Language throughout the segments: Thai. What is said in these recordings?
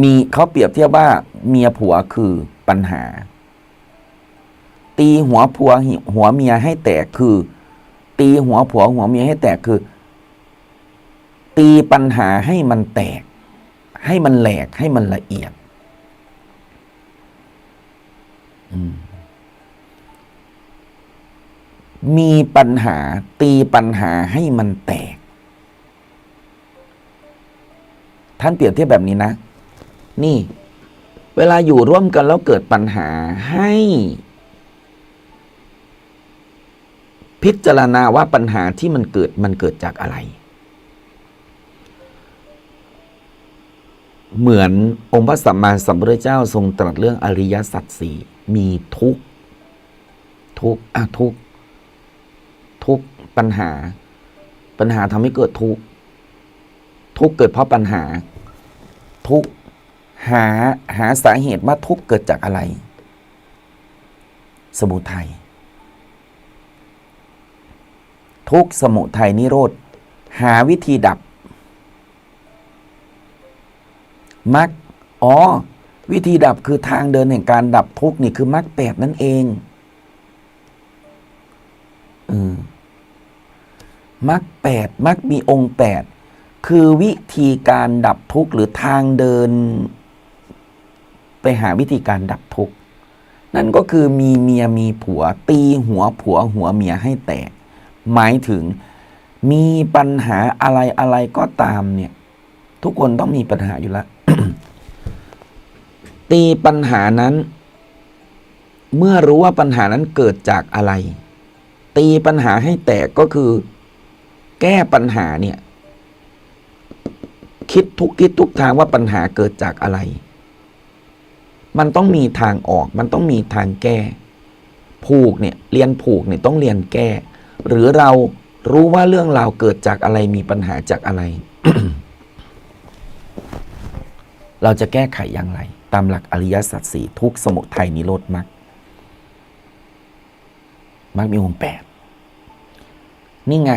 มีเขาเปรียบเทียบว่าเมียผัวคือปัญหา ตีหัวผัวหัวเมียให้แตกคือ ตีหัวผัวหัวเมียให้แตกคือ ตีปัญหาให้มันแตก ให้มันแหลกให้มันละเอียดมีปัญหาตีปัญหาให้มันแตก ท่านเปรียบเทียบแบบนี้นะ นี่ เวลาอยู่ร่วมกันแล้วเกิดปัญหาให้ พิจารณาว่าปัญหาที่มันเกิดมันเกิดจากอะไร เหมือนองค์พระสัมมาสัมพุทธเจ้าทรงตรัสเรื่องอริยสัจสี่มีทุกข์ทุกข์อะทุกข์ทุกข์ปัญหา ปัญหาทำให้เกิดทุกข์ทุกข์เกิดเพราะปัญหาทุกข์ หาหาสาเหตุว่าทุกข์เกิดจากอะไร สมุทัยทุกสมุทัยนิโรธ หาวิธีดับมรรคอ๋อ วิธีดับคือทางเดินแห่งการดับทุกนี่คือมรรคแปดนั่นเองอมรรคแปดมรรคมีองค์แปดคือวิธีการดับทุกข์หรือทางเดิน ไปหาวิธีการดับทุกข์นั่นก็คือมีเมียมีผัว ตีหัวผัวหัวเมียให้แตก หมายถึงมีปัญหาอะไรอะไรก็ตามเนี่ย ทุกคนต้องมีปัญหาอยู่แล้วตีปัญหานั้น เมื่อรู้ว่าปัญหานั้นเกิดจากอะไร ตีปัญหาให้แตกก็คือ แก้ปัญหาเนี่ย คิดทุกคิดทุกทางว่าปัญหาเกิดจากอะไร มันต้องมีทางออก มันต้องมีทางแก้ ผูกเนี่ยเรียนผูกเนี่ยต้องเรียนแก้ หรือเรารู้ว่าเรื่องราวเกิดจากอะไรมีปัญหาจากอะไร เราจะแก้ไขอย่างไร ตามหลักอริยสัจสี่ทุกสมุทัยนิโรธมรรคมรรคมีองค์แปดนี่ไง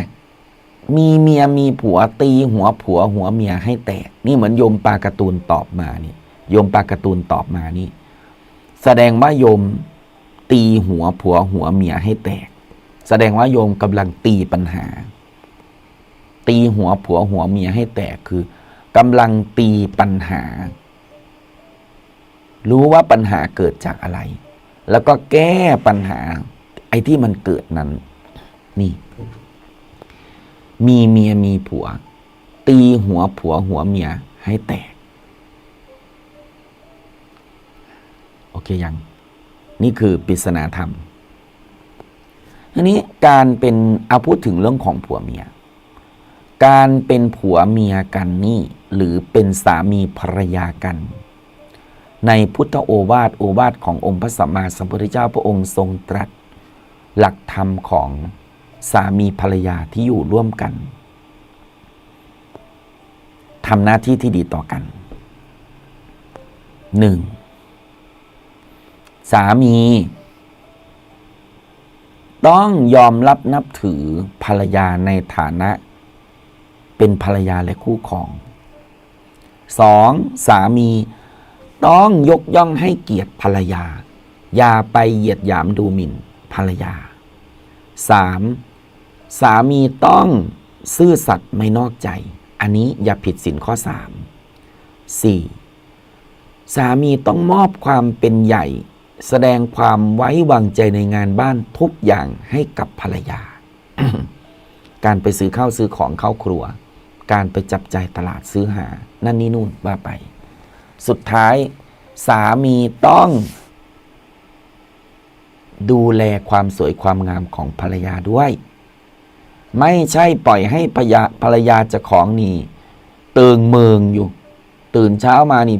มีเมียมีผัวตีหัวผัวหัวเมียให้แตก นี่เหมือนโยมปลาการ์ตูนตอบมานี่ โยมปากร์ตูนตอบมานี่แสดงว่าโยมตีหัวผัวหัวเมียให้แตก แสดงว่าโยมกำลังตีปัญหา ตีหัวผัวหัวเมียให้แตกคือกำลังตีปัญหา รู้ว่าปัญหาเกิดจากอะไร แล้วก็แก้ปัญหา ไอ้ที่มันเกิดนั้น นี่ มีเมียมีผัว ตีหัวผัวหัวเมียให้แตก โอ เคยัง นี่คือปริศนาธรรมทีนี้การเป็นเอาพูดถึงเรื่องของผัวเมีย การเป็นผัวเมียกันนี่ หรือเป็นสามีภรรยากัน ในพุทธโอวาทโอวาทขององค์พระสัมมาสัมพุทธเจ้าพระองค์ทรงตรัส หลักธรรมของสามีภรรยาที่อยู่ร่วมกันทำหน้าที่ที่ดีต่อกันหนึ่ง สามี ต้องยอมรับนับถือภรรยาในฐานะ เป็นภรรยาและคู่ครองสองสามี ต้องยกย่องให้เกียรติภรรยา อย่าไปเหยียดหยามดูหมิ่นภรรยาสามสามีต้องซื่อสัตย์ไม่นอกใจ อันนี้อย่าผิดสินข้อสามสี่สามีต้องมอบความเป็นใหญ่ แสดงความไว้วางใจในงานบ้านทุกอย่างให้กับภรรยา การไปซื้อข้าวซื้อของเข้าครัว การไปจับจ่ายตลาดซื้อหา นั่นนี่นู่นว่าไป สุดท้ายสามีต้อง ดูแลความสวยความงามของภรรยาด้วย ไม่ใช่ปล่อยให้ภรรยาภรรยาจะของนี่เติงเมืองอยู่ ตื่นเช้ามานี่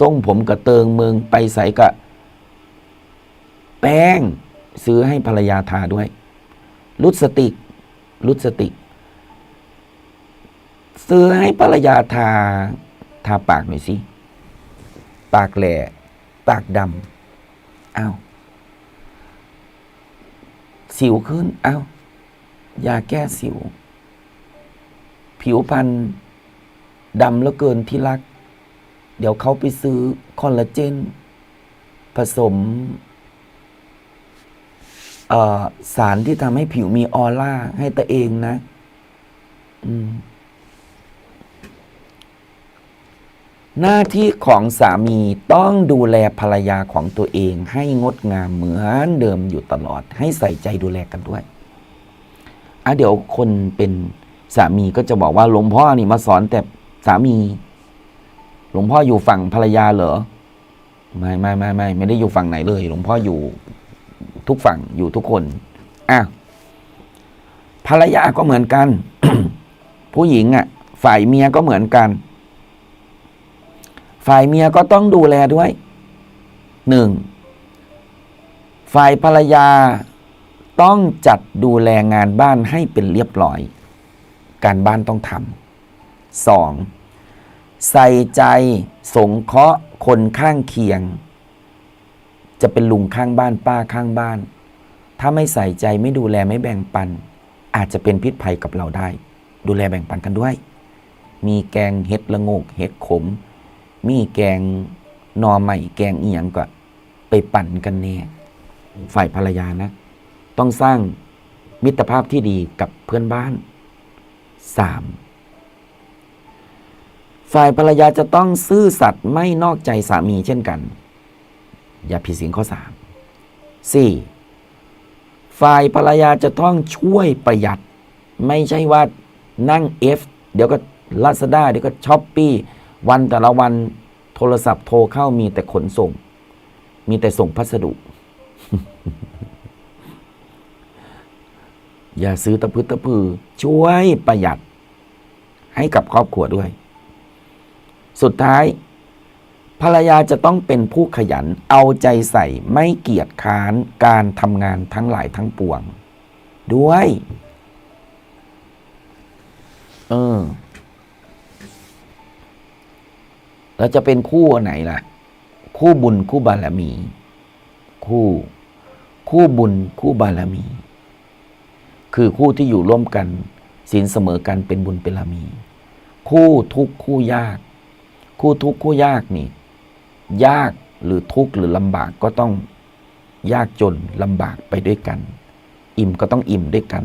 ทรงผมกับเติงเมืองไปใส่กับ แป้งซื้อให้ภรรยาทาด้วยลุดสติกลุดสติกซื้อให้ภรรยาทา ทาปากหน่อยสิ ปากแหล่ปากดำอ้าวสิวขึ้นอ้าวยาแก้สิว ผิวพรรณดำแล้วเกินที่รัก เดี๋ยวเขาไปซื้อคอลลาเจน ผสม สารที่ทำให้ผิวมีออร่า ให้ตัวเองนะหน้าที่ของสามีต้องดูแลภรรยาของตัวเอง ให้งดงามเหมือนเดิมอยู่ตลอด ให้ใส่ใจดูแลกันด้วยอะเดี๋ยวคนเป็นสามีก็จะบอกว่าหลวงพ่อนี่มาสอนแต่สามี หลวงพ่ออยู่ฝั่งภรรยาเหรอ ไม่ไม่ไม่ไม่ไม่ได้อยู่ฝั่งไหนเลย หลวงพ่ออยู่ ทุกฝั่งอยู่ทุกคนอะภรรยาก็เหมือนกัน ผู้หญิงอะ ฝ่ายเมียก็เหมือนกัน ฝ่ายเมียก็ต้องดูแลด้วยหนึ่งฝ่ายภรรยาต้องจัดดูแลงานบ้านให้เป็นเรียบร้อย การบ้านต้องทำสองใส่ใจสงเคราะห์คนข้างเคียง จะเป็นลุงข้างบ้านป้าข้างบ้าน ถ้าไม่ใส่ใจไม่ดูแลไม่แบ่งปัน อาจจะเป็นพิษภัยกับเราได้ ดูแลแบ่งปันกันด้วย มีแกงเห็ดละงกเห็ดขม มีแกงนอใหม่แกงเอียงก็ไปปั่นกันแน่ฝ่ายภรรยานะ ต้องสร้างมิตรภาพที่ดีกับเพื่อนบ้านสามฝ่ายภรรยาจะต้องซื่อสัตย์ไม่นอกใจสามีเช่นกัน อย่าผิดศีลข้อสามสี่ฝ่ายภรรยาจะต้องช่วยประหยัด ไม่ใช่ว่านั่ง F เดี๋ยวก็ลาซาด้าเดี๋ยวก็ช้อปปี้วันแต่ละวันโทรศัพท์โทรเข้ามีแต่ขนส่ง มีแต่ส่งพัสดุ อย่าซื้อตะพืดตะพือ ช่วยประหยัดให้กับครอบครัวด้วย สุดท้าย ภรรยาจะต้องเป็นผู้ขยันเอาใจใส่ไม่เกียจค้านการทำงานทั้งหลายทั้งปวง ด้วย เออ แล้วจะเป็นคู่อันไหนล่ะ คู่บุญคู่บารมี คู่ คู่บุญคู่บารมี คือคู่ที่อยู่ร่วมกันศีลเสมอกันเป็นบุญเป็นบารมี คู่ทุกข์คู่ยาก คู่ทุกข์คู่ยากนี่ ยากหรือทุกข์หรือลำบากก็ต้องยากจนลำบากไปด้วยกัน อิ่มก็ต้องอิ่มด้วยกัน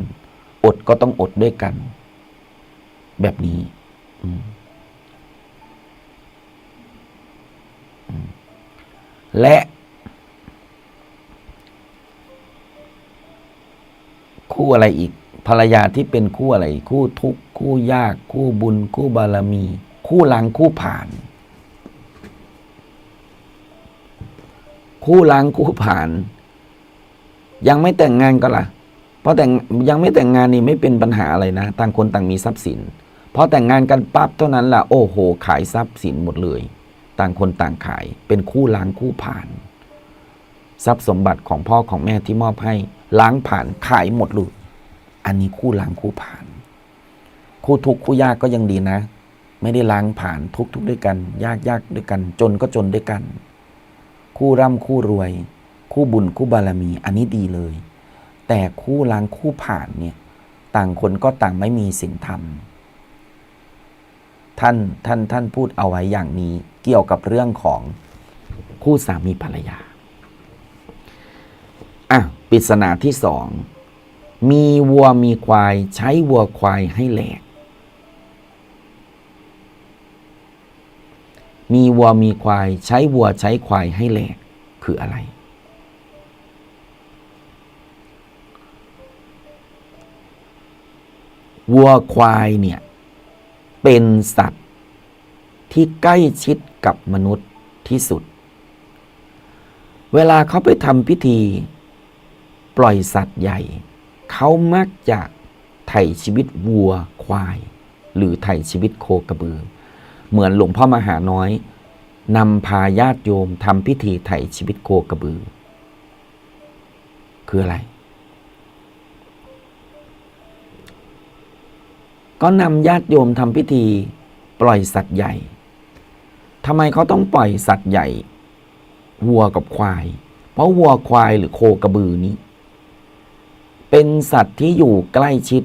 อดก็ต้องอดด้วยกัน แบบนี้และ คู่อะไรอีก ภรรยาที่เป็นคู่อะไร คู่ทุกข์คู่ยาก คู่บุญ คู่บารมี คู่หลังคู่ผ่าน คู่ล้างคู่ผ่าน ยังไม่แต่งงานก็ล่ะ เพราะแต่งยังไม่แต่งงานนี่ไม่เป็นปัญหาอะไรนะต่างคนต่างมีทรัพย์สินพอแต่งงานกันปั๊บเท่านั้นล่ะโอ้โห ขายทรัพย์สินหมดเลย ต่างคนต่างขายเป็นคู่ล้างคู่ผ่าน ทรัพย์สมบัติของพ่อของแม่ที่มอบให้ล้างผ่านขายหมดเลยอันนี้คู่ล้างคู่ผ่าน คู่ทุกคู่ยากก็ยังดีนะ ไม่ได้ล้างผ่านทุกทุกด้วยกัน ยากยากด้วยกัน จนก็จนด้วยกัน คู่ร่ำคู่รวย คู่บุญคู่บารมี อันนี้ดีเลย แต่คู่ล้างคู่ผ่านเนี่ยต่างคนก็ต่างไม่มีศีลธรรมท่านท่านท่านพูดเอาไว้อย่างนี้เกี่ยวกับเรื่องของคู่สามีภรรยาอะปริศนาที่สองมีวัวมีควายใช้วัวควายให้แหลก มีวัวมีควาย ใช้วัวใช้ควายให้แหลกคืออะไร วัวควายเนี่ย เป็นสัตว์ที่ใกล้ชิดกับมนุษย์ที่สุด เวลาเขาไปทำพิธี ปล่อยสัตว์ใหญ่ เขามักจะไถ่ชีวิตวัวควาย หรือไถ่ชีวิตโคกระบือ เหมือนหลวงพ่อมหาน้อยนำพาญาติโยมทำพิธีไถ่ชีวิตโคกระบือ คืออะไร ก็นำญาติโยมทำพิธี ปล่อยสัตว์ใหญ่ทำไมเขาต้องปล่อยสัตว์ใหญ่ วัวกับควาย เพราะวัวควายหรือโคกระบือนี้ เป็นสัตว์ที่อยู่ใกล้ชิด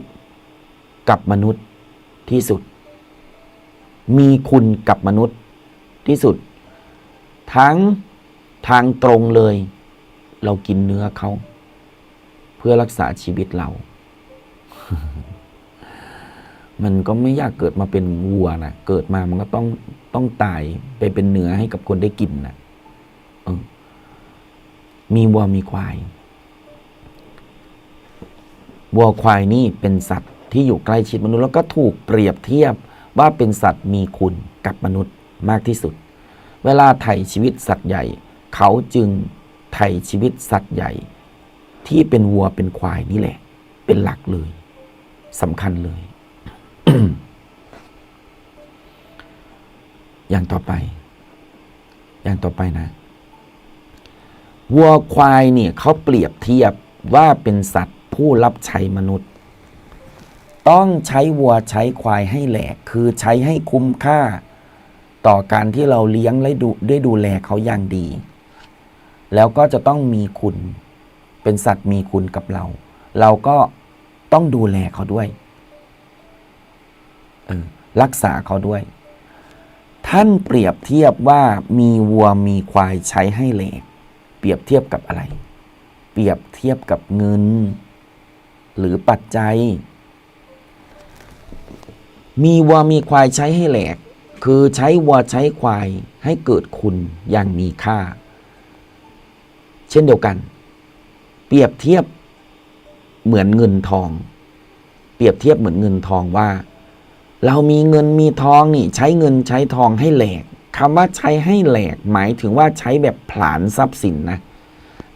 กับมนุษย์ที่สุด มีคุณกับมนุษย์ที่สุด ทั้งทางตรงเลย เรากินเนื้อเขา เพื่อรักษาชีวิตเรา มันก็ไม่อยากเกิดมาเป็นวัวนะเกิดมามันก็ต้องต้องตายไปเป็นเนื้อให้กับคนได้กินนะมีวัวมีควายวัวควายนี่เป็นสัตว์ที่อยู่ใกล้ชิดมนุษย์แล้วก็ถูกเปรียบเทียบ ว่าเป็นสัตว์มีคุณกับมนุษย์มากที่สุด เวลาไถ่ชีวิตสัตว์ใหญ่ เขาจึงไถ่ชีวิตสัตว์ใหญ่ ที่เป็นวัวเป็นควายนี่แหละ เป็นหลักเลยสำคัญเลย อย่างต่อไป อย่างต่อไปนะวัวควายเนี่ยเขาเปรียบเทียบว่าเป็นสัตว์ผู้รับใช้มนุษย์ ต้องใช้วัวใช้ควายให้แหลก คือใช้ให้คุ้มค่า ต่อการที่เราเลี้ยงและดูได้ดูแลเขาอย่างดี แล้วก็จะต้องมีคุณ เป็นสัตว์มีคุณกับเรา เราก็ต้องดูแลเขาด้วยรักษาเขาด้วย ท่านเปรียบเทียบว่ามีวัวมีควายใช้ให้แหลก เปรียบเทียบกับอะไร เปรียบเทียบกับเงิน หรือปัจจัย มีวัวมีควายใช้ให้แหลก คือใช้วัวใช้ควายให้เกิดคุณอย่างมีค่า เช่นเดียวกัน เปรียบเทียบเหมือนเงินทอง เปรียบเทียบเหมือนเงินทองว่า เรามีเงินมีทองนี่ ใช้เงินใช้ทองให้แหลกคำว่าใช้ให้แหลกหมายถึงว่าใช้แบบผลาญทรัพย์สินนะ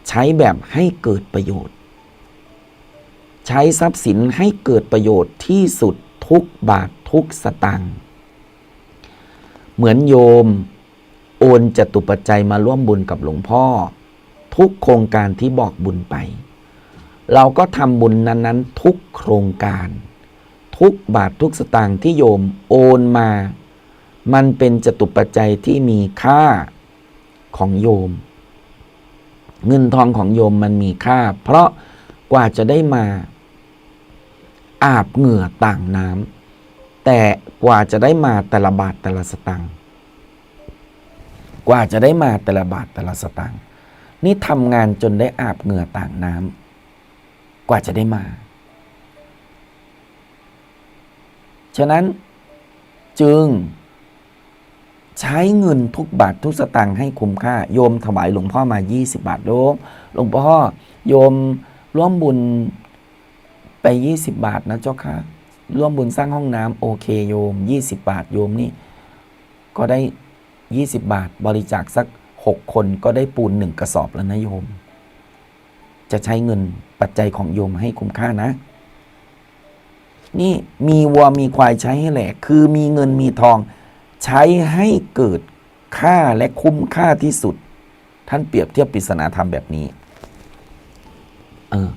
ใช้แบบให้เกิดประโยชน์ ใช้ทรัพย์สินให้เกิดประโยชน์ที่สุดทุกบาท ทุกสตางค์เหมือนโยม โอนจตุปัจจัยมาร่วมบุญกับหลวงพ่อ ทุกโครงการที่บอกบุญไป เราก็ทำบุญนั้นๆ ทุกโครงการ ทุกบาททุกสตางค์ที่โยมโอนมา มันเป็นจตุปัจจัยที่มีค่าของโยม เงินทองของโยมมันมีค่า เพราะกว่าจะได้มาอาบเหงื่อต่างน้ำ แต่กว่าจะได้มาแต่ละบาทแต่ละสตางค์กว่าจะได้มาแต่ละบาทแต่ละสตางค์นี่ทำงานจนได้อาบเหงื่อต่างน้ำกว่าจะได้มา ฉะนั้นจึง ใช้เงินทุกบาททุกสตางค์ให้คุ้มค่า โยมถวายหลวงพ่อมา 20 บาทโยมหลวงพ่อโยมร่วมบุญไป 20 บาทนะเจ้าค่ะ ร่วมบุญสร้างห้องน้ำโอเคโยม 20 บาทโยมนี่ ก็ได้ 20 บาทบริจาคสัก 6 คนก็ได้ปูนหนึ่งกระสอบแล้วนะโยม จะใช้เงินปัจจัยของโยมให้คุ้มค่านะ นี่มีวัวมีควายใช้ให้แหลกคือมีเงินมีทอง ใช้ให้เกิดค่าและคุ้มค่าที่สุด ท่านเปรียบเทียบปริศนาธรรมแบบนี้ เออ